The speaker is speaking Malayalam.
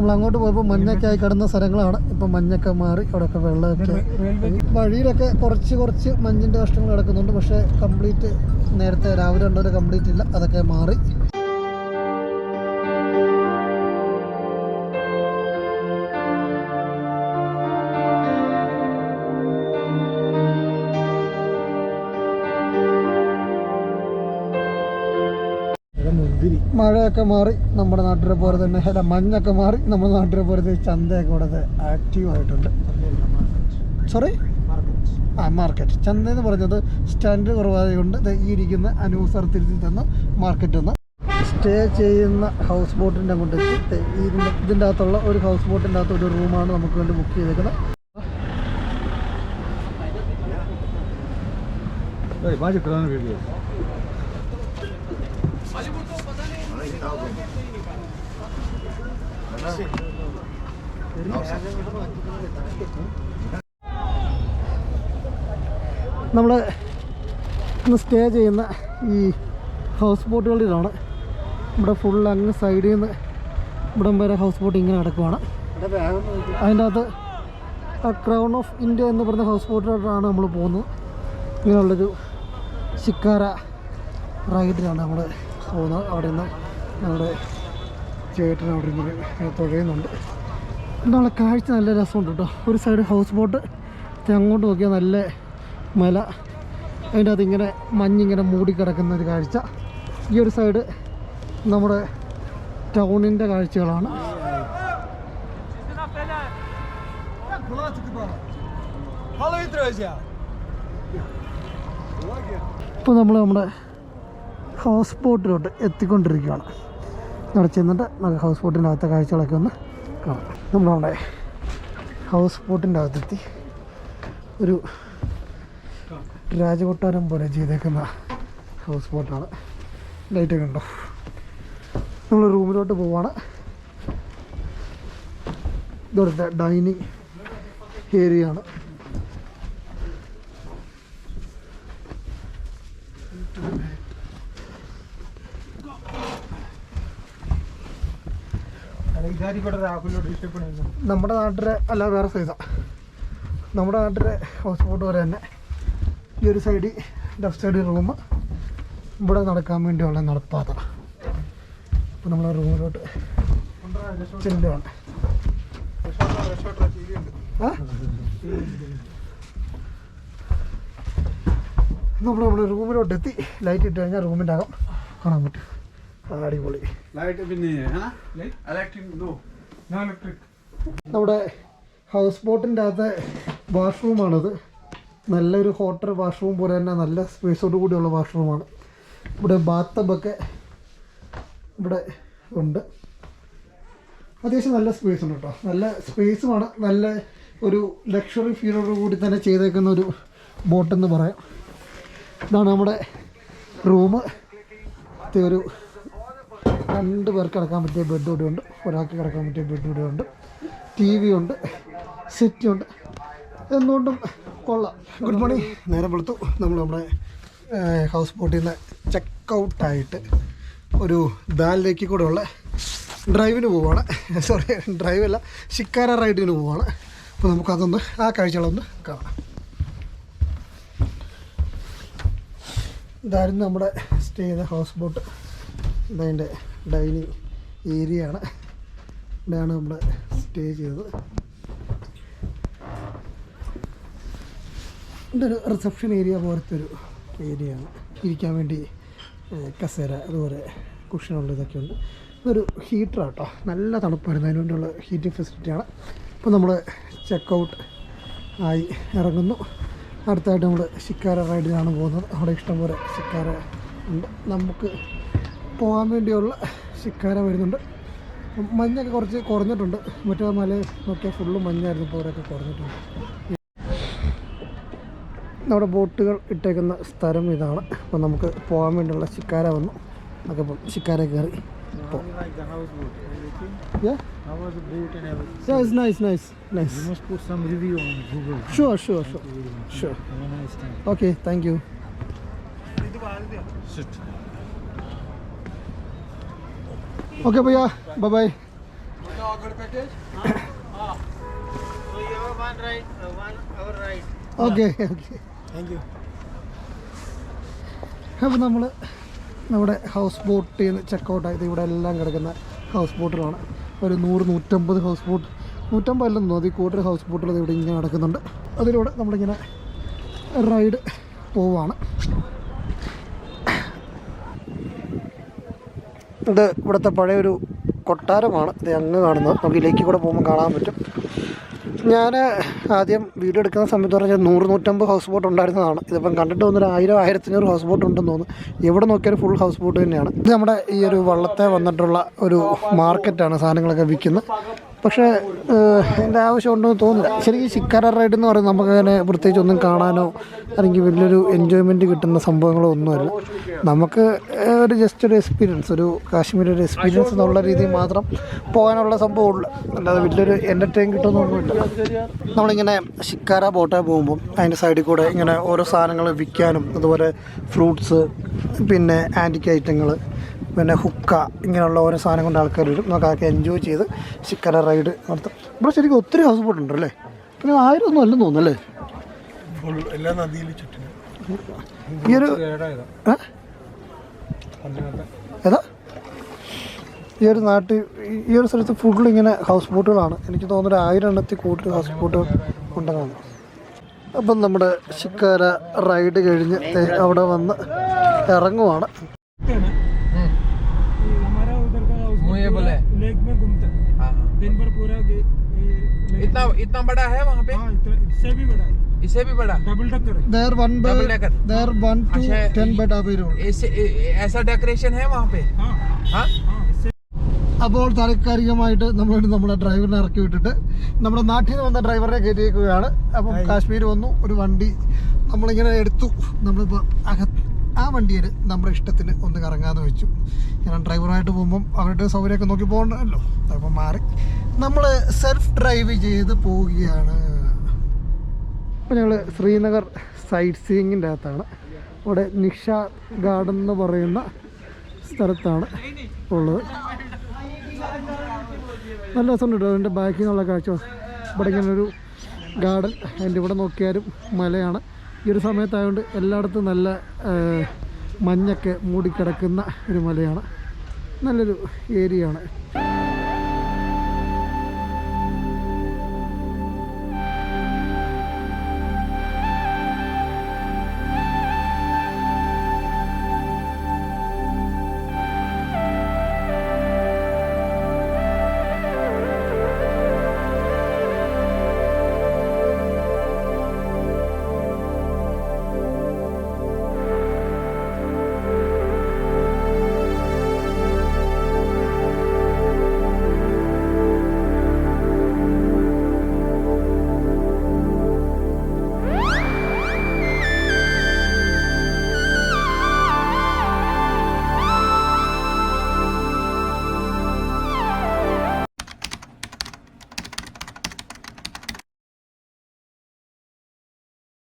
നമ്മൾ അങ്ങോട്ട് പോയപ്പോൾ മഞ്ഞൊക്കെ ആയി കിടന്ന സ്ഥലങ്ങളാണ്. ഇപ്പം മഞ്ഞൊക്കെ മാറി അവിടെയൊക്കെ വെള്ളമൊക്കെ. വഴിയിലൊക്കെ കുറച്ച് കുറച്ച് മഞ്ഞിന്റെ കഷ്ടങ്ങൾ കിടക്കുന്നുണ്ട് പക്ഷേ കംപ്ലീറ്റ് നേരത്തെ രാവിലെ ഉണ്ടൊരു കംപ്ലീറ്റ് ഇല്ല. അതൊക്കെ മാറി. മഴയൊക്കെ മാറി നമ്മുടെ നാട്ടിലെ പോലെ തന്നെ അല്ല മഞ്ഞൊക്കെ മാറി നമ്മുടെ നാട്ടിലെ പോലെ ചന്തയൊക്കെ ഇവിടെ ആക്റ്റീവ് ആയിട്ടുണ്ട്. സോറി ആ മാർക്കറ്റ് ചന്ത എന്ന് പറഞ്ഞത് സ്റ്റാൻഡ് കുറവായതുകൊണ്ട് ഈ ഇരിക്കുന്ന അനൂസർ തിരുത്തി തന്ന മാർക്കറ്റ് ഒന്ന്. സ്റ്റേ ചെയ്യുന്ന ഹൗസ് ബോട്ടിന്റെ അങ്ങോട്ട് ഇതിന്റെ ഇതിന്റെ അകത്തുള്ള ഒരു ഹൗസ് ബോട്ടിന്റെ അകത്ത് ഒരു റൂമാണ് നമുക്ക് വേണ്ടി ബുക്ക് ചെയ്തേക്കുന്നത്. Bence പ്രധാന veriyor. നമ്മൾ ഇന്ന് സ്റ്റേ ചെയ്യുന്ന ഈ ഹൗസ് ബോട്ടുകളിലാണ് ഇവിടെ ഫുൾ അങ്ങ് സൈഡിൽ നിന്ന് ഇവിടം വരെ ഹൗസ് ബോട്ട് ഇങ്ങനെ കിടക്കുവാണ് അതിന്റെ അകത്ത് ക്രൗൺ ഓഫ് ഇന്ത്യ എന്ന് പറയുന്ന ഹൗസ് ബോട്ടിലോട്ടാണ് നമ്മൾ പോകുന്നത്. ഇങ്ങനെയുള്ളൊരു ശിക്കാര റൈഡിലാണ് നമ്മൾ പോകുന്നത്. അവിടെ നിന്ന് നമ്മുടെ ചേട്ടൻ അവിടെ നിന്ന് തുഴയുന്നുണ്ട്. നമ്മളെ കാഴ്ച നല്ല രസമുണ്ട് കേട്ടോ. ഒരു സൈഡ് ഹൗസ് ബോട്ട് അങ്ങോട്ട് നോക്കിയാൽ നല്ല മല. അതിന്റെ അതിങ്ങനെ മഞ്ഞിങ്ങനെ മൂടിക്കിടക്കുന്ന ഒരു കാഴ്ച. ഈ ഒരു സൈഡ് നമ്മുടെ ടൗണിന്റെ കാഴ്ചകളാണ്. ഇപ്പോൾ നമ്മൾ നമ്മുടെ ഹൗസ് ബോട്ടിലോട്ട് എത്തിക്കൊണ്ടിരിക്കുകയാണ്. അവിടെ ചെന്നിട്ട് നമുക്ക് ഹൗസ് ബോട്ടിന്റെ അകത്തെ കാഴ്ചകളൊക്കെ ഒന്ന് കാണാം. നമ്മളവിടെ ഹൗസ് ബോട്ടിന്റെ അകത്തെത്തി ഒരു രാജകൊട്ടാരം പോലെ ചെയ്തേക്കുന്ന ഹൗസ് ബോട്ടാണ് ലൈറ്റൊക്കെ ഉണ്ടോ? നമ്മൾ റൂമിലോട്ട് പോവാണ്. ഇതോടെ ഡൈനിങ് ഏരിയ ആണ്. Thank you. നമ്മുടെ നാട്ടിലെ അല്ല വേറെ സൈസാണ് നമ്മുടെ നാട്ടിലെ ഹൗസ് ബോട്ട് പോലെ തന്നെ ഈ ഒരു സൈഡിൽ ലെഫ്റ്റ് സൈഡ് റൂം ഇവിടെ നടക്കാൻ വേണ്ടിയുള്ള നടപ്പാത. അപ്പോൾ നമ്മൾ റൂമിലോട്ട് ചെല്ലുകയാണ് നമ്മൾ നമ്മുടെ റൂമിലോട്ട് എത്തി ലൈറ്റ് ഇട്ട് കഴിഞ്ഞാൽ റൂമിന്റെ അകം കാണാൻ പറ്റും. അടിപൊളി. പിന്നെ നമ്മുടെ ഹൗസ് ബോട്ടിന്റെ അകത്തെ വാഷ്റൂമാണിത് നല്ലൊരു ഹോട്ടൽ വാഷ്റൂം പോലെ തന്നെ നല്ല സ്പേസോട് കൂടിയുള്ള വാഷ്റൂമാണ് ഇവിടെ ബാത്തബൊക്കെ ഇവിടെ ഉണ്ട്. അത്യാവശ്യം നല്ല സ്പേസ് ഉണ്ട് കേട്ടോ നല്ല സ്പേസുമാണ് നല്ല ഒരു ലക്ഷറി ഫീലോട് കൂടി തന്നെ ചെയ്തേക്കുന്ന ഒരു ബോട്ടെന്ന് പറയാം. ഇതാണ് നമ്മുടെ റൂം ഒരു രണ്ട് പേർക്ക് കിടക്കാൻ പറ്റിയ ബെഡ് ഇവിടെ ഉണ്ട്. ഒരാൾക്ക് കിടക്കാൻ പറ്റിയ ബെഡ് ഇവിടെ ഉണ്ട്. ടി വി ഉണ്ട്. സിറ്റി ഉണ്ട്. എന്തുകൊണ്ടും കൊള്ളാം. ഗുഡ് മോർണിംഗ് നേരം വെളുത്തു. നമ്മൾ നമ്മുടെ ഹൗസ് ബോട്ടിൽ നിന്ന് ചെക്ക് ഔട്ടായിട്ട് ഒരു ദാലിലേക്ക് ഉള്ള ഡ്രൈവിന് പോവാണ്. സോറി ഡ്രൈവ് അല്ല ശിക്കാര റൈഡിന് പോവാണ്. അപ്പോൾ നമുക്കതൊന്ന് ആ കാഴ്ചകളൊന്ന് കാണാം. ഇതായിരുന്നു നമ്മുടെ സ്റ്റേ ചെയ്ത ഹൗസ് ബോട്ട് ഇതതിന്റെ ഡൈനിങ് ഏരിയ ആണ് ഇവിടെയാണ് നമ്മൾ സ്റ്റേ ചെയ്തത്. ഇതൊരു റിസപ്ഷൻ ഏരിയ പോലത്തെ ഒരു ഏരിയ ആണ് ഇരിക്കാൻ വേണ്ടി കസേര അതുപോലെ കുഷനുള്ള ഇതൊക്കെ ഉണ്ട് ഇതൊരു ഹീറ്റർ കേട്ടോ. നല്ല തണുപ്പായിരുന്നു. അതിന് വേണ്ടിയുള്ള ഹീറ്റിംഗ് ഫെസിലിറ്റിയാണ്. ഇപ്പോൾ നമ്മൾ ചെക്ക് ഔട്ട് ആയി ഇറങ്ങുന്നു. അടുത്തായിട്ട് നമ്മൾ ശിക്കാര റൈഡിനാണ് പോകുന്നത്. അവിടെ ഇഷ്ടംപോലെ ശിക്കാര ഉണ്ട്. നമുക്ക് പോകാൻ വേണ്ടിയുള്ള ശിക്കാര വരുന്നുണ്ട്. മഞ്ഞൊക്കെ കുറച്ച് കുറഞ്ഞിട്ടുണ്ട്. മറ്റേ മല നോക്കിയാൽ ഫുള്ള് മഞ്ഞായിരുന്നു. ഇപ്പോൾ അവരൊക്കെ കുറഞ്ഞിട്ടുണ്ട്. നമ്മുടെ ബോട്ടുകൾ ഇട്ടേക്കുന്ന സ്ഥലം ഇതാണ്. അപ്പോൾ നമുക്ക് പോകാൻ വേണ്ടിയുള്ള ശിക്കാര വന്നു. നമുക്ക് ഇപ്പം ശിക്കാര കയറി. house boat everything Yeah? Uh, one our right. Okay okay Thank you. അപ്പോൾ നമ്മൾ നമ്മുടെ ഹൗസ് ബോട്ടിൽ നിന്ന് ചെക്കൗട്ടായത് ഇവിടെ എല്ലാം കിടക്കുന്ന ഹൗസ് ബോട്ടുകളാണ് ഒരു നൂറ് നൂറ്റമ്പത് ഹൗസ് ബോട്ട് നൂറ്റമ്പത് അല്ലെന്നോ അതിൽ കൂടുതൽ ഹൗസ് ബോട്ടുകൾ ഇവിടെ ഇങ്ങനെ നടക്കുന്നുണ്ട് അതിലൂടെ നമ്മളിങ്ങനെ റൈഡ് പോവാണ് ഇത് ഇവിടുത്തെ പഴയൊരു കൊട്ടാരമാണ്. ഇത് അങ്ങ് കാണുന്നത്. നമുക്ക് ഇതിലേക്ക് കൂടെ പോകുമ്പോൾ കാണാൻ പറ്റും. ഞാൻ ആദ്യം വീഡിയോ എടുക്കുന്ന സമയത്ത് പറഞ്ഞാൽ നൂറ് നൂറ്റമ്പത് ഹൗസ് ബോട്ട് ഉണ്ടായിരുന്നതാണ്. ഇതിപ്പം കണ്ടിട്ട് വന്നൊരു ആയിരം ആയിരത്തിനൂറ് ഹൗസ് ബോട്ട് ഉണ്ടെന്ന് തോന്നുന്നു. എവിടെ നോക്കിയാലും ഫുൾ ഹൗസ് ബോട്ട് തന്നെയാണ്. ഇത് നമ്മുടെ ഈ ഒരു വള്ളത്തെ വന്നിട്ടുള്ള ഒരു മാർക്കറ്റാണ് സാധനങ്ങളൊക്കെ വിൽക്കുന്നത്. പക്ഷേ എന്റെ ആവശ്യം ഉണ്ടെന്ന് എന്ന് തോന്നുന്നില്ല. ശരിക്കും ശിക്കാര റൈഡ് എന്ന് പറയുന്നത് നമുക്കങ്ങനെ പ്രത്യേകിച്ച് ഒന്നും കാണാനോ അല്ലെങ്കിൽ വലിയൊരു എൻജോയ്മെന്റ് കിട്ടുന്ന സംഭവങ്ങളോ ഒന്നുമല്ല. നമുക്ക് ഒരു ജസ്റ്റ് ഒരു എക്സ്പീരിയൻസ് ഒരു കാശ്മീർ ഒരു എക്സ്പീരിയൻസ് എന്നുള്ള രീതിയിൽ മാത്രം പോകാനുള്ള സംഭവമുള്ളൂ അല്ലാതെ വലിയൊരു എന്റർടൈൻ കിട്ടുമെന്നൊന്നുമില്ല നമ്മളിങ്ങനെ ശിക്കാര ബോട്ടിൽ പോകുമ്പോൾ അതിന്റെ സൈഡിൽ കൂടെ ഇങ്ങനെ ഓരോ സാധനങ്ങൾ വിൽക്കാനും അതുപോലെ ഫ്രൂട്ട്സ് പിന്നെ ആന്റിക് ഐറ്റങ്ങൾ പിന്നെ ഹുക്ക ഇങ്ങനെയുള്ള ഓരോ സാധനം കൊണ്ട് ആൾക്കാർ വരും. നമുക്ക് അതൊക്കെ എൻജോയ് ചെയ്ത് ശിക്കര റൈഡ് നടത്തും. ഇവിടെ ശരിക്കും ഒത്തിരി ഹൗസ് ബോട്ട് ഉണ്ട് അല്ലേ പിന്നെ ആയിരം ഒന്നും അല്ലെന്ന് തോന്നുന്നല്ലേ? എല്ലാ നദിയിലും ചുറ്റിനും. ഈ ഒരു? ഏതാ? ഈ ഒരു നാട്ടിൽ ഈ- ഒരു സ്ഥലത്ത് ഫുള്ള് ഇങ്ങനെ ഹൗസ് ബോട്ടുകളാണ് എനിക്ക് തോന്നുന്നു ഒരു ആയിരം എണ്ണത്തിൽ കൂടുതൽ ഹൗസ് ബോട്ടുകൾ ഉണ്ടെന്നാണ്. അപ്പം നമ്മുടെ ശിക്കാര റൈഡ് കഴിഞ്ഞ് അവിടെ വന്ന് ഇറങ്ങുവാണ്. दिन भर पूरा गे- ये लेक- इतना इतना बड़ा है वहाँ पे हाँ इतना- इससे भी बड़ा है इससे भी बड़ा डबल टक्कर है there one Double decker. There one two अच्छा, ടെൻ ബെഡ് അവൈലബിൾ ऐसे ए- ए- ऐसा डेकोरेशन है वहाँ पे हाँ हाँ हाँ इससे അപ്പോൾ താൽക്കാലികമായിട്ട് നമ്മൾ നമ്മുടെ ഡ്രൈവറിനെ ഇറക്കി വിട്ടിട്ട് നമ്മുടെ നാട്ടിൽ നിന്ന് വന്ന ഡ്രൈവറെ കയറ്റിയേക്കുകയാണ് അപ്പം കാശ്മീർ വന്നു ഒരു വണ്ടി നമ്മളിങ്ങനെ എടുത്തു നമ്മളിപ്പോൾ അകത്ത് ആ വണ്ടിയിൽ നമ്മുടെ ഇഷ്ടത്തിന് ഒന്ന് കറങ്ങാമെന്ന് വെച്ചു. ഞാൻ ഡ്രൈവറായിട്ട് പോകുമ്പം അവരുടെ സൗകര്യമൊക്കെ നോക്കി പോകണ്ടല്ലോ അപ്പം മാറി. നമ്മൾ സെൽഫ് ഡ്രൈവ് ചെയ്ത് പോവുകയാണ്. അപ്പോൾ ഞങ്ങൾ ശ്രീനഗർ സൈറ്റ് സീയിങ്ങിന്റെ അകത്താണ്. ഇവിടെ നിഷ ഗാർഡൻ എന്ന് പറയുന്ന സ്ഥലത്താണ് ഉള്ളത്. നല്ല രസമുണ്ട് അതിന്റെ ബാക്കിൽ നിന്നുള്ള കാഴ്ച. ഇവിടെ ഇങ്ങനെ ഒരു ഗാർഡൻ അതിന്റെ ഇവിടെ നോക്കിയാലും മലയാണ്. ഈ ഒരു സമയത്തായതുകൊണ്ട് എല്ലായിടത്തും നല്ല മഞ്ഞൊക്കെ മൂടിക്കിടക്കുന്ന ഒരു മലയാണ്. നല്ലൊരു ഏരിയയാണ്.